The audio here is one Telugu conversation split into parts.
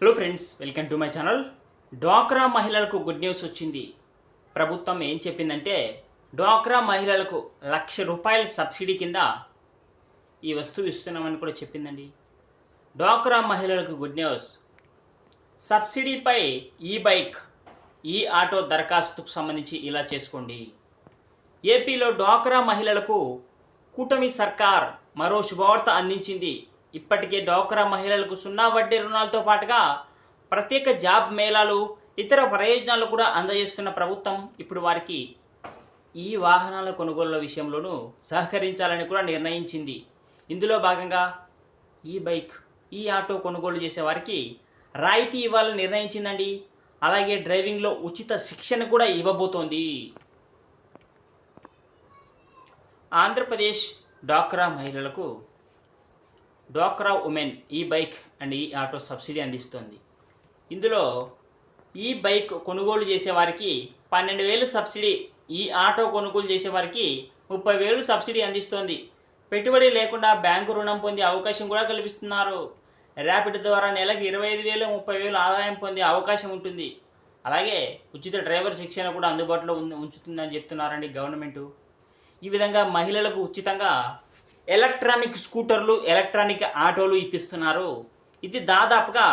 Hello friends welcome to my channel డ్వాక్రా మహిళలకు గుడ్ న్యూస్ వచ్చింది. ప్రభుత్వం ఏం చెప్పిందంటే డ్వాక్రా మహిళలకు లక్ష రూపాయల సబ్సిడీ కింద ఈ వస్తువు ఇస్తున్నామని కూడా చెప్పిందండి. డ్వాక్రా మహిళలకు గుడ్ న్యూస్ సబ్సిడీపై ఈ బైక్ ఈ ఆటో దరఖాస్తుకు సంబంధించి ఇలా చేసుకోండి. ఏపీలో డ్వాక్రా మహిళలకు కూటమి సర్కార్ మరో శుభవార్త అందించింది. ఇప్పటికే డ్వాక్రా మహిళలకు సున్నా వడ్డీ రుణాలతో పాటుగా ప్రత్యేక జాబ్ మేళాలు ఇతర ప్రయోజనాలు కూడా అందజేస్తున్న ప్రభుత్వం ఇప్పుడు వారికి ఈ వాహనాల కొనుగోళ్ళ విషయంలోనూ సహకరించాలని కూడా నిర్ణయించింది. ఇందులో భాగంగా ఈ బైక్ ఈ ఆటో కొనుగోలు చేసే వారికి రాయితీ ఇవ్వాలని నిర్ణయించిందండి. అలాగే డ్రైవింగ్లో ఉచిత శిక్షణ కూడా ఇవ్వబోతోంది. ఆంధ్రప్రదేశ్ డాక్రా మహిళలకు డ్వాక్రా women e bike and e auto subsidy అందిస్తుంది. ఇందులో ఈ బైక్ కొనుగోలు చేసేవారికి పన్నెండు వేలు సబ్సిడీ ఈ ఆటో కొనుగోలు చేసేవారికి ముప్పై వేలు సబ్సిడీ అందిస్తోంది. పెట్టుబడి లేకుండా బ్యాంకు రుణం పొందే అవకాశం కూడా కల్పిస్తున్నారు. ర్యాపిడ్ ద్వారా నెలకు ఇరవై ఐదు వేలు ముప్పై వేలు ఆదాయం పొందే అవకాశం ఉంటుంది. అలాగే ఉచిత డ్రైవర్ శిక్షణ కూడా అందుబాటులో ఉంచుతుందని చెప్తున్నారండి గవర్నమెంటు. ఈ విధంగా మహిళలకు ఉచితంగా ఎలక్ట్రానిక్ స్కూటర్లు ఎలక్ట్రానిక్ ఆటోలు ఇప్పిస్తున్నారు. ఇది దాదాపుగా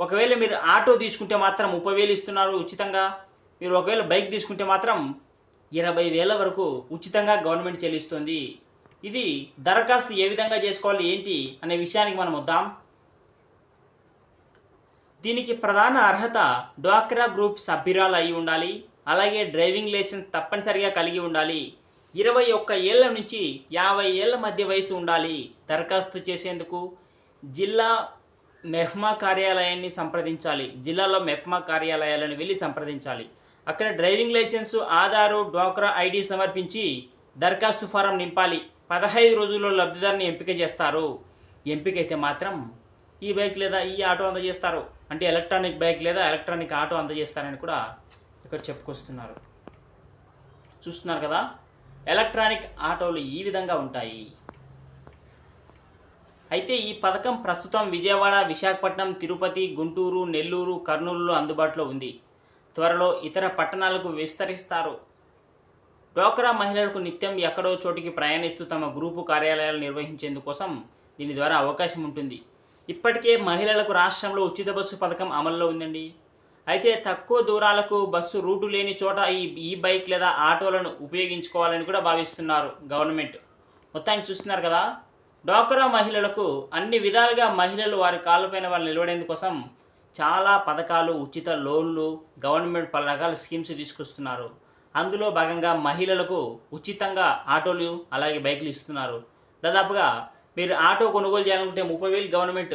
ఒకవేళ మీరు ఆటో తీసుకుంటే మాత్రం ముప్పై వేలు ఇస్తున్నారు ఉచితంగా. మీరు ఒకవేళ బైక్ తీసుకుంటే మాత్రం ఇరవై వేల వరకు ఉచితంగా గవర్నమెంట్ చెల్లిస్తుంది. ఇది దరఖాస్తు ఏ విధంగా చేసుకోవాలి ఏంటి అనే విషయానికి మనం వద్దాం. దీనికి ప్రధాన అర్హత డ్వాక్రా గ్రూప్ సభ్యురాలు అయి ఉండాలి. అలాగే డ్రైవింగ్ లైసెన్స్ తప్పనిసరిగా కలిగి ఉండాలి. ఇరవై ఒక్క ఏళ్ళ నుంచి యాభై ఏళ్ళ మధ్య వయసు ఉండాలి. దరఖాస్తు చేసేందుకు జిల్లా మెహ్మా కార్యాలయాన్ని సంప్రదించాలి. జిల్లాలో మెహ్మా కార్యాలయాలను వెళ్ళి సంప్రదించాలి. అక్కడ డ్రైవింగ్ లైసెన్సు ఆధారు డ్వాక్రా ఐడి సమర్పించి దరఖాస్తు ఫారం నింపాలి. పదహైదు రోజుల్లో లబ్ధిదారుని ఎంపిక చేస్తారు. ఎంపిక అయితే మాత్రం ఈ బైక్ లేదా ఈ ఆటో అందజేస్తారు. అంటే ఎలక్ట్రానిక్ బైక్ లేదా ఎలక్ట్రానిక్ ఆటో అందజేస్తారని కూడా ఇక్కడ చెప్పుకొస్తున్నారు. చూస్తున్నారు కదా? ఎలక్ట్రానిక్ ఆటోలు ఈ విధంగా ఉంటాయి. అయితే ఈ పథకం ప్రస్తుతం విజయవాడ విశాఖపట్నం తిరుపతి గుంటూరు నెల్లూరు కర్నూలులో అందుబాటులో ఉంది. త్వరలో ఇతర పట్టణాలకు విస్తరిస్తారు. డ్వాక్రా మహిళలకు నిత్యం ఎక్కడో చోటికి ప్రయాణిస్తూ తమ గ్రూపు కార్యాలయాలు నిర్వహించేందుకోసం దీని ద్వారా అవకాశం ఉంటుంది. ఇప్పటికే మహిళలకు రాష్ట్రంలో ఉచిత బస్సు పథకం అమల్లో ఉందండి. అయితే తక్కువ దూరాలకు బస్సు రూటు లేని చోట ఈ ఈ బైక్ లేదా ఆటోలను ఉపయోగించుకోవాలని కూడా భావిస్తున్నారు గవర్నమెంట్. మొత్తాన్ని చూస్తున్నారు కదా? డ్వాక్రా మహిళలకు అన్ని విధాలుగా మహిళలు వారి కాళ్ళపైన వాళ్ళు నిలబడేందుకోసం చాలా పథకాలు ఉచిత లోన్లు గవర్నమెంట్ పలు రకాల స్కీమ్స్ తీసుకొస్తున్నారు. అందులో భాగంగా మహిళలకు ఉచితంగా ఆటోలు అలాగే బైకులు ఇస్తున్నారు. దాదాపుగా మీరు ఆటో కొనుగోలు చేయాలనుకుంటే ముప్పై వేలు గవర్నమెంట్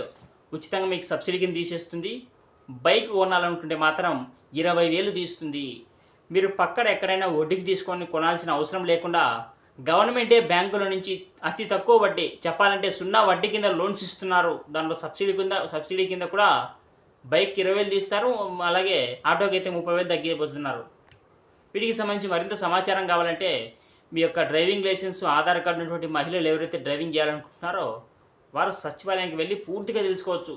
ఉచితంగా మీకు సబ్సిడీ కింద తీసేస్తుంది. బైక్ కొనాలనుకుంటే మాత్రం ఇరవై వేలు తీస్తుంది. మీరు పక్కన ఎక్కడైనా వడ్డీకి తీసుకొని కొనాల్సిన అవసరం లేకుండా గవర్నమెంటే బ్యాంకుల నుంచి అతి తక్కువ వడ్డీ చెప్పాలంటే సున్నా వడ్డీ కింద లోన్స్ ఇస్తున్నారు. దాంట్లో సబ్సిడీ కింద సబ్సిడీ కింద కూడా బైక్ ఇరవై వేలు తీస్తారు. అలాగే ఆటోకి అయితే ముప్పై వేలు తగ్గిపోతున్నారు వీటికి సంబంధించి మరింత సమాచారం కావాలంటే మీ యొక్క డ్రైవింగ్ లైసెన్స్ ఆధార్ కార్డు ఉన్నటువంటి మహిళలు ఎవరైతే డ్రైవింగ్ చేయాలనుకుంటున్నారో వారు సచివాలయానికి వెళ్ళి పూర్తిగా తెలుసుకోవచ్చు.